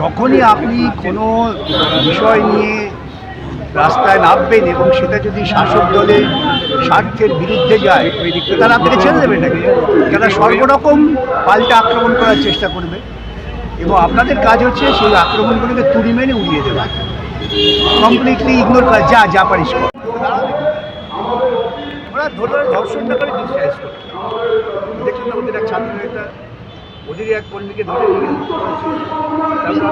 যখনই আপনি কোনো বিষয় নিয়ে রাস্তায় নামবেন এবং সেটা যদি শাসক দলের স্বার্থের বিরুদ্ধে যায় তারা আপনাকে ছেড়ে দেবে নাকি? তারা সর্বরকম পাল্টা আক্রমণ করার চেষ্টা করবে। এবং আপনাদের কাজ হচ্ছে সেই আক্রমণগুলোকে তুড়ি মেনে উড়িয়ে দেওয়া। কমপ্লিটলি ইগনোর করা, যা যা পারিস ওরা ধরে ধরে ধর্ষণটা করে দেখুন ওদের এক ছাত্র নেতা ওদেরই এক কর্মীকে ধরে তারপর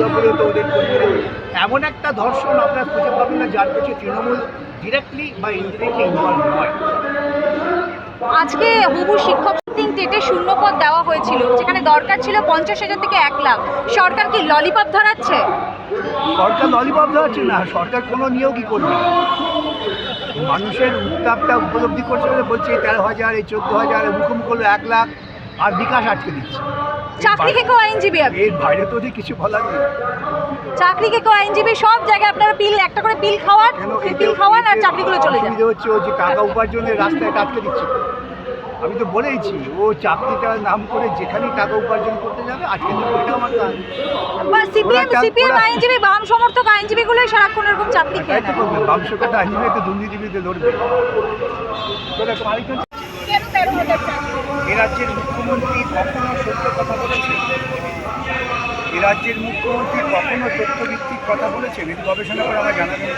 আপনার তো ওদের কর্মীরা এমন একটা ধর্ষণ আপনার খুঁজে পাবেন না যার কাছে তৃণমূল ডিরেক্টলি বা ইনডিরেক্টলি ইনভলভ নয় আজকে হবু শিক্ষক টেটে শূন্যপদ দেওয়া হয়েছিল যেখানে দরকার ছিল পঞ্চাশ হাজার থেকে এক লাখ। সরকার কি ললিপপ ধরাচ্ছে? সরকার ললিপপ দেওয়াচ্ছে না সরকার কোনো নিয়োগই করবে মানুষের উত্তাপটা উপলব্ধি করছে বলে বলছে তেরো হাজার এই চোদ্দ হাজার মুখোমুখি হলো এক লাখ। আর বিকাশ আটকে দিচ্ছে। চাকরি কেউ আইনজীবী আপনি এর বাইরে তো কিছু বলার নেই। চাকরি কেউ আইনজীবী সব জায়গায় আপনারা পিল একটা করে পিল খাওয়ান পিল খাওয়ান আর চাকরিগুলো চলে যায় অসুবিধা হচ্ছে ও যে টাকা উপার্জনের রাস্তায় আটকে দিচ্ছে। আমি তো বলেইছি ও চাকরিটার নাম করে যেখানেই টাকা উপার্জন করতে যাবে আটকে দেবে এটা আমার কাজ। বা সিপিএম সিপিএম আইনজীবী বাম সমর্থক আইনজীবীগুলোই সারাক্ষণ এরকম চাকরি খেয়ে তো নেয় করবে বামশকতা আইনজীবী তো দুর্নীতিবিরুদ্ধে লড়বে তোরা আরেকজন কেন তেরো হাজার চাকরি এ রাজ্যের মুখ্যমন্ত্রী কখনো সত্য কথা বলেছেন? এ রাজ্যের মুখ্যমন্ত্রী কখনো তথ্যভিত্তিক কথা বলেছেন এটি গবেষণা করে আমার জানাবেন।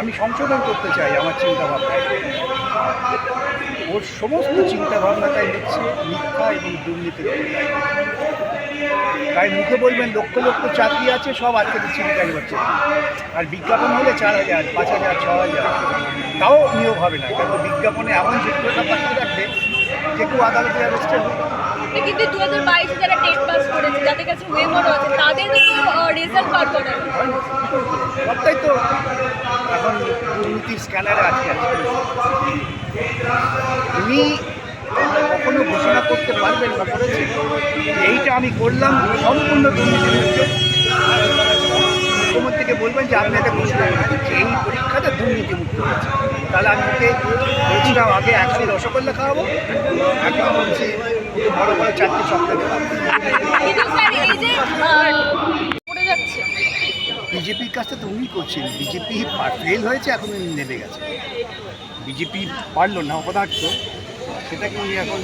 আমি সংশোধন করতে চাই আমার চিন্তা ভাবনা ওর সমস্ত চিন্তাভাবনাটাই হচ্ছে মিথ্যা এবং দুর্নীতি তাই মুখে বলবেন, লক্ষ লক্ষ চাকরি আছে, সব আজকে দিচ্ছি বেকারি বাচ্চা আর বিজ্ঞাপন হলে চার হাজার, পাঁচ হাজার, ছ হাজার। তাও নিয়োগ হবে না, কারণ বিজ্ঞাপনে এমন যোগ্যতা পাঠিয়ে রাখবে যে কেউ আদালতে অ্যারেস্টেড হবে কিন্তু দু হাজার বাইশে যারা টেট পাস করেছে যাদের কাছে ওয়েমারও আছে তাদেরও তো রেজাল্ট বার করা সবটাই তো এখন দুর্নীতির স্ক্যানারে আজকে আছে উনি কখনো ঘোষণা করতে পারবেন না করেছে এইটা আমি করলাম সম্পূর্ণ দুর্নীতিমুক্ত মুখ্যমন্ত্রীকে বলবেন যে আপনি একটা ঘোষণা করে এই পরীক্ষাটা দুর্নীতিমুক্ত হয়েছে। তাহলে আমি ওকে বলছিলাম আগে একশো রসগোল্লা খাওয়াবো। এখন বলছি বড় বড় চারটে চকলেট বিজেপির কাজটা তো উনি করছেন। বিজেপি ফেল হয়েছে এখন উনি নেমে গেছে। বিজেপি পারল না অপদার্থ। সেটাকে উনি এখন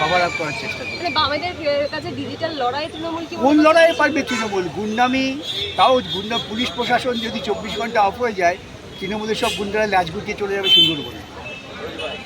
কভার আপ করার চেষ্টা করছেন। মানে বামেদের কাছে ডিজিটাল লড়াই তৃণমূল কোন লড়াইয়ে পারবে তৃণমূল? গুন্ডামি তাও গুন্ডা পুলিশ প্রশাসন যদি চব্বিশ ঘণ্টা অফ হয়ে যায় তৃণমূলের সব গুন্ডারা লাজ গুটিয়ে চলে যাবে সুন্দরবনে।